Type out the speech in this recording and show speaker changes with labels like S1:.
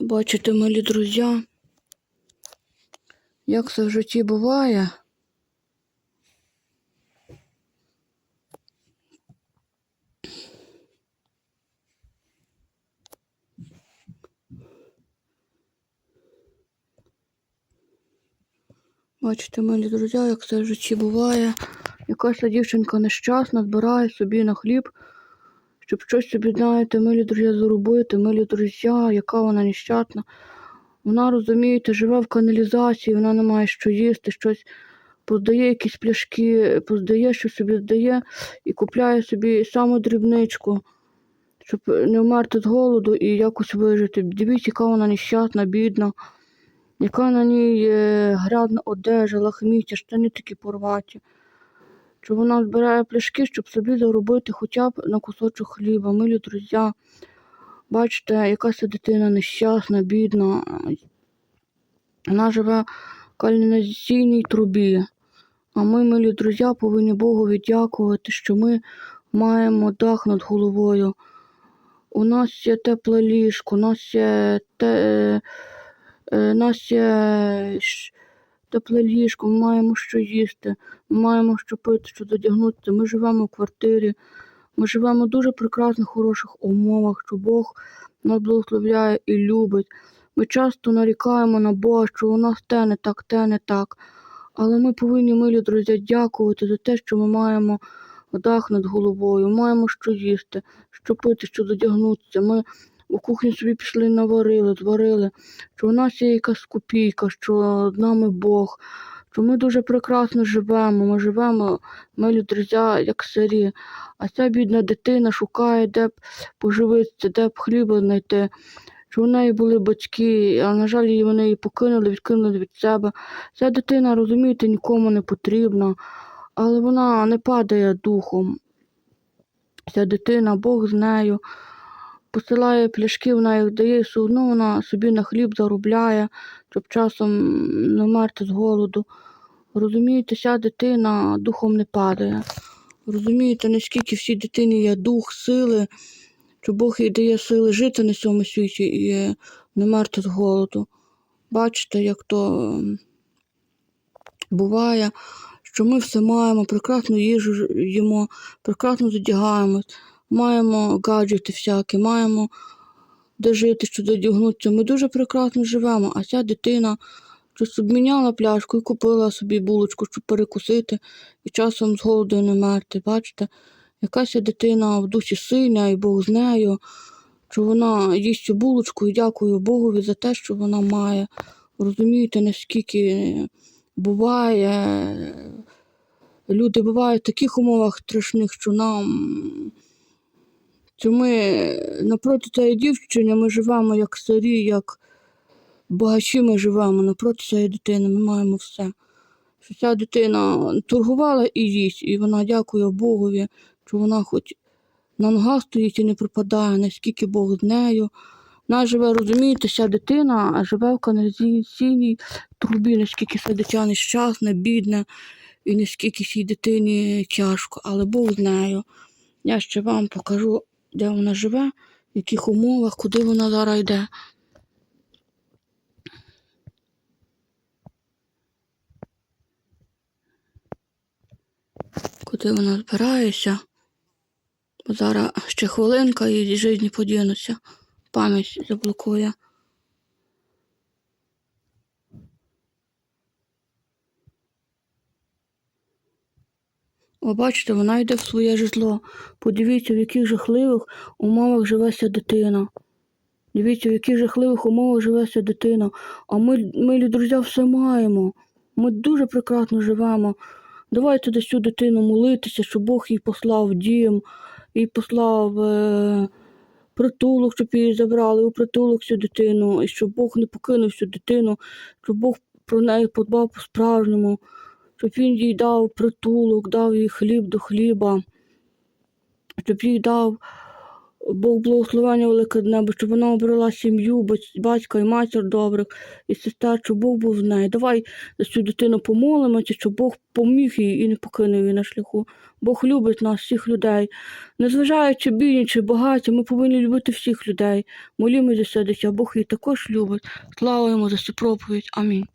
S1: Бачите, милі друзі, як це в житті буває. Бачите, милі друзі, як це в житті буває. Якась дівчинка нещасна збирає собі на хліб, щоб щось собі, знаєте, милі друзі, заробити, милі друзі, яка вона нещасна. Вона, розумієте, живе в каналізації, вона не має що їсти, щось поздає якісь пляшки, поздає, що собі здає і купляє собі саму дрібничку, щоб не вмерти з голоду і якось вижити. Дивіться, яка вона нещасна, бідна, яка на ній грязна одежа, лахміття, штани такі порваті. Що вона збирає пляшки, щоб собі заробити хоча б на кусочок хліба. Милі друзі, бачите, яка ця дитина нещасна, бідна. Вона живе в каналізаційній трубі. А ми, милі друзі, повинні Богу дякувати, що ми маємо дах над головою. У нас є тепле ліжко, у нас є те, е, е, нас є тепле ліжко, ми маємо що їсти, маємо що пити, що задягнутися. Ми живемо в квартирі, ми живемо в дуже прекрасних, хороших умовах, що Бог нас благословляє і любить. Ми часто нарікаємо на Бога, що у нас те не так, те не так. Але ми повинні, милі друзі, дякувати за те, що ми маємо дах над головою, маємо що їсти, що пити, що задягнутися. Ми у кухні собі пішли, наварили, зварили, що у нас є якась копійка, що нами Бог, що ми дуже прекрасно живемо. Ми живемо, милі друзі, як сирі. А ця бідна дитина шукає, де б поживитися, де б хліба знайти. Що у неї були батьки, а на жаль, вони її покинули, відкинули від себе. Ця дитина, розумієте, нікому не потрібна, але вона не падає духом. Ця дитина, Бог з нею, посилає пляшки, вона їх дає, і вона собі на хліб заробляє, щоб часом не вмерти з голоду. Розумієте, ця дитина духом не падає. Розумієте, наскільки всій дитині є дух, сили, що Бог їй дає сили жити на цьому світі і не вмерти з голоду. Бачите, як то ем, буває, що ми все маємо, прекрасну їжу їмо, прекрасно задягаємось, маємо гаджети всякі, маємо де жити, що задягнутися. Ми дуже прекрасно живемо, а ця дитина щось обміняла пляшку і купила собі булочку, щоб перекусити і часом з голоду не мерти. Бачите, якась дитина в душі сильна, і Бог з нею, що вона їсть цю булочку і дякую Богові за те, що вона має. Розумієте, наскільки буває. Люди бувають в таких умовах страшних, що нам. Що ми напроти цієї дівчини ми живемо як старі, як багачі ми живемо напроти цієї дитини, ми маємо все. Що ця дитина торгувала і їсть, і вона дякує Богові, що вона хоч на ногах стоїть і не пропадає, наскільки Бог з нею. Вона живе, розумієте, ця дитина живе в каналізаційній трубі, наскільки ця дитя нещасна, бідна, і наскільки цій дитині тяжко, але Бог з нею. Я ще вам покажу, де вона живе, в яких умовах, куди вона зараз йде. Куди вона збирається. Бо зараз ще хвилинка і житті подінуться. Пам'ять заблокує. Ви бачите, вона йде в своє житло. Подивіться, в яких жахливих умовах живе ця дитина. Дивіться, в яких жахливих умовах живе ця дитина. А ми, милі друзі, все маємо. Ми дуже прекрасно живемо. Давайте до цю дитину молитися, щоб Бог їй послав дім, їй послав е, притулок, щоб її забрали у притулок цю дитину, і щоб Бог не покинув цю дитину, щоб Бог про неї подбав по-справжньому, щоб він їй дав притулок, дав їй хліб до хліба, щоб їй дав Бог благословення велике небо, щоб вона обрала сім'ю, батька і матір добрих, і сестер, щоб Бог був з нею. Давай за цю дитину помолимося, щоб Бог поміг їй і не покинув її на шляху. Бог любить нас, всіх людей. Незважаючи бідні чи багаті, ми повинні любити всіх людей. Молімо за це дитя, Бог її також любить. Слава йому за цю проповідь. Амінь.